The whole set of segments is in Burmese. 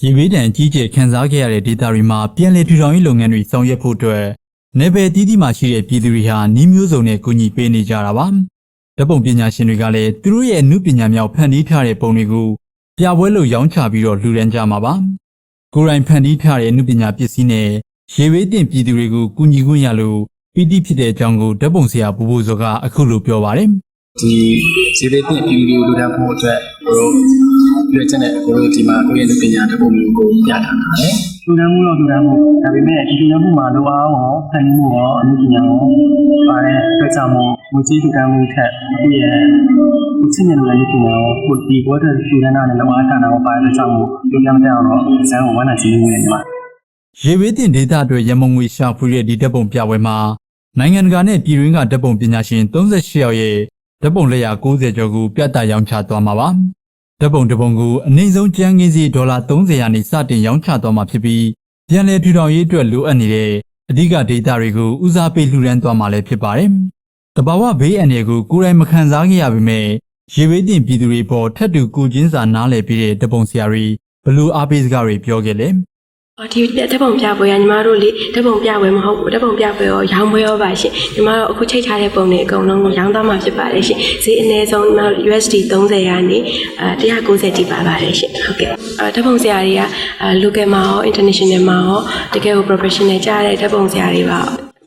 ရေဘေးဒဏ်ကြီးကျယ်ခံစားခဲ့ရတဲ့ဒေသတွေမှာပြန်လည်ထူထောင်ရေးလုပ်ငန်းတွေဆောင်ရွက်ဖို့အတွက်နယ်ပယ်တီးတီးမှာရှိတဲ့ပြည်သူတွေဟာနှီးမျိုးစုံနဲ့ကူညီပေးနေကြတာပါ။ဓပုံပညာရှင်တွေကလည်းသူတို့ရဲ့အမှုပညာမြောက်ဖန်တီးထားတဲ့ပုံတွေကိုပြပွဲလို့ရောင်းချပြီးတော့လှူဒန်းကြမှာပါ။ကိုယ်တိုင်ဖန်တီးထားတဲ့အမှုပညာပစ္စည်းနဲ့ရေဘေးတင်ပြည်သူတွေကိုကူညီခွင့်ရလို့ပီတိဖြစ်တဲ့အကြောင်းကိုဓပုံဆရာဘူဘူဇောကအခုလိုပြောပါတယ်။ ဒီဈေးသေးတဲ့ပြည်သူလူတန်းဖို့အတွက်ဘို့ရွေးချက်နဲ့ဘို့ဒီမှာကိုယ့်ရဲ့ပညာတစ်ခုမျိုးကိုပြထားတာလေလူတန်းမှုတော့လူတန်းမှုဒါပေမဲ့ဒီလူတန်းမှုမှာလိုအားရောဖန်မှုရောအမှုပညာရောပါတဲ့အတွက်ကြောင့်မို့ငွေကြေးလူတန်းမှုထက်ဒီရဲ့ဒီချင်းနဲ့လည်းဒီရောကိုဒီဘောတဲ့လူတန်းနဲ့လောအားတန်တာကိုပါတဲ့အတွက်ကြောင့်မို့လူတန်းတဲ့အောင်တော့ဇန်ကိုဝမ်းသာချီးမွေးနေတယ်ပါရေဘေးတင်ဒေသအတွက်ရမုံငွေရှာဖွေတဲ့ဒီဓာတ်ပုံပြပွဲမှာနိုင်ငံတကာနဲ့ပြည်တွင်းကဓာတ်ပုံပညာရှင်38ယောက်ရဲ့ ဓာတ်ပုံလက်ရာ90ကျော်ကိုပြသရောင်းချသွားမှာပါဓာတ်ပုံတစ်ပုံကိုအနည်းဆုံးကျန်းကင်းစီဒေါ်လာ30ရာနေစတင်ရောင်းချသွားမှာဖြစ်ပြီးပြန်လည်ထူထောင်ရေးအတွက်လိုအပ်နေတဲ့အဓိကဒေသတွေကိုဦးစားပေးလှူဒန်းသွားမှာလည်းဖြစ်ပါတယ်တဘာဝဘေးအန္တရာယ်ကိုကိုယ်တိုင်မခံစားခဲ့ရပေမဲ့ရေဘေးတင်ပြည်သူတွေပေါ်ထပ်တူကူချင်းစာနားလည်ပြီးတဲ့ဓာတ်ပုံဆရာတွေဘလို့အားပေးစကားတွေပြောခဲ့လဲ အော်ဒီဓာတ်ပုံပြပွဲကညီမတို့လေဓာတ်ပုံပြပွဲမဟုတ်ဘူးဓာတ်ပုံပြပွဲရောရောင်းပွဲရောပါရှင်ညီမတို့အခုချိန်ထားတဲ့ပုံတွေအကုန်လုံးကိုရောင်းသွားမှာဖြစ်ပါတယ်ရှင်ဈေးအနည်းဆုံးညီမတို့ USD 30ရာနေအဲ190တိပါပါတယ်ရှင်ဟုတ်ကဲ့အဲဓာတ်ပုံဆရာတွေကအဲ local မှာရော international မှာရောတကယ်ကို professional ကြားတဲ့ဓာတ်ပုံဆရာတွေပါ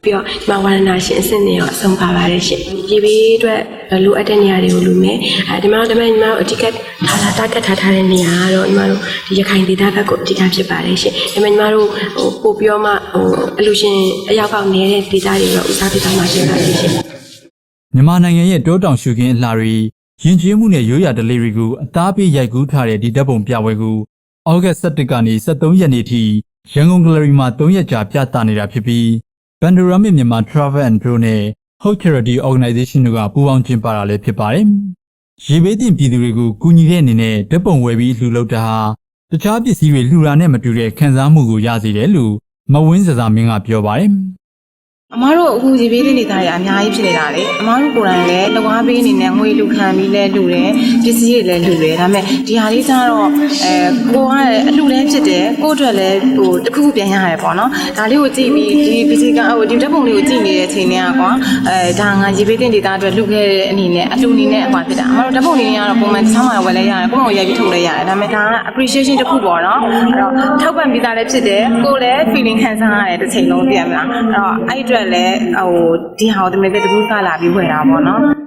ပြီးတော့ဒီမှာဝါရဏရှင်အဆင့်တွေရောအဆုံးပါပါတယ်ရှင်ရေဘေးအတွက် လိုအပ်တဲ့နေရာတွေကိုလူမယ်အဲဒီမှာတော့ဒီမှာညီမတို့အဓိကထားတာတာကတ်ထားထားတဲ့နေရာကတော့ညီမတို့ဒီရခိုင်ဒေသဘက်ကိုအဓိကဖြစ်ပါတယ်ရှင်ဒီမှာညီမတို့ဟိုပို့ပြီးတော့မှဟိုအလူရှင်အရောက်ပေါက်နေတဲ့ဒေသတွေတော့ဦးစားပေးသွားမှာဖြစ်ပါတယ်ရှင်မြန်မာနိုင်ငံရဲ့တောတောင်ရှုခင်းအလှတွေယဉ်ကျေးမှုနဲ့ရိုးရာဓလေ့တွေကိုအသားပေးရိုက်ကူးထားတဲ့ဒီဓာတ်ပုံပြပွဲကိုဩဂတ်17ကနေ23ရက်နေ့ထိရန်ကုန်ဂလရီမှာ3ရက်ကြာပြသနေတာဖြစ်ပြီး Panoramic မြန်မာ Travel and Tour နဲ့ Hope Charity Organization တို့ကပူးပေါင်းကျင်းပတာလည်းဖြစ်ပါတယ်။ရေဘေးတင်ပြည်သူတွေကိုကူညီတဲ့အနေနဲ့ဓာတ်ပုံဝယ်ပြီးလှူလုပ်တာဟာတခြားပစ္စည်းတွေလှူတာနဲ့မတူတဲ့ခံစားမှုကိုရစေတယ်လို့မဝင်းစစာမင်းကပြောပါတယ်။အမားတို့အခုရေဘေးလေးနေတာတွေအများကြီးဖြစ်နေတာလေအမားတို့ကိုယ်တိုင်လည်းတဝါပေးအနေနဲ့ငွေလူခံပြီးလဲလူတယ်ပစ္စည်းတွေလည်းလူတယ်ဒါပေမဲ့ဒီဟာလေးကျတော့အဲကိုကလည်းအလှလည်း ဖြစ်တယ်ကိုယ့်အတွက်လည်းဟိုတစ်ခုခုပြန်ရတယ်ပေါ့နော်ဒါလေးကိုကြည့်ပြီးဒီပစ္စည်းကဟိုဒီဓာတ်ပုံလေးကိုကြည့်နေတဲ့အချိန်တည်းကကွာအဲဒါငါရေဘေးတင်ဒေတာအတွက်လူခဲ့တဲ့အနေနဲ့အလှအနေနဲ့အကွာဖြစ်တာအမားတို့ဓာတ်ပုံလေးတွေကတော့ပုံမှန်ချောင်းမှာဝယ်လဲရတယ်ကိုယ့်ကိုရိုက်ပြီးထုတ်လဲရတယ်ဒါပေမဲ့ဒါက appreciation တစ်ခုပေါ့နော်အဲ့တော့ထောက်ပံ့ပြီးသားလည်းဖြစ်တယ်ကိုယ်လည်း feeling ခံစားရတယ်တစ်ချိန်လုံးပြရမလားအဲ့တော့အဲ့အတွက်လည်းဟိုဒီဟာကိုတမင်တကူကလာပြီးဝယ်တာပေါ့နော်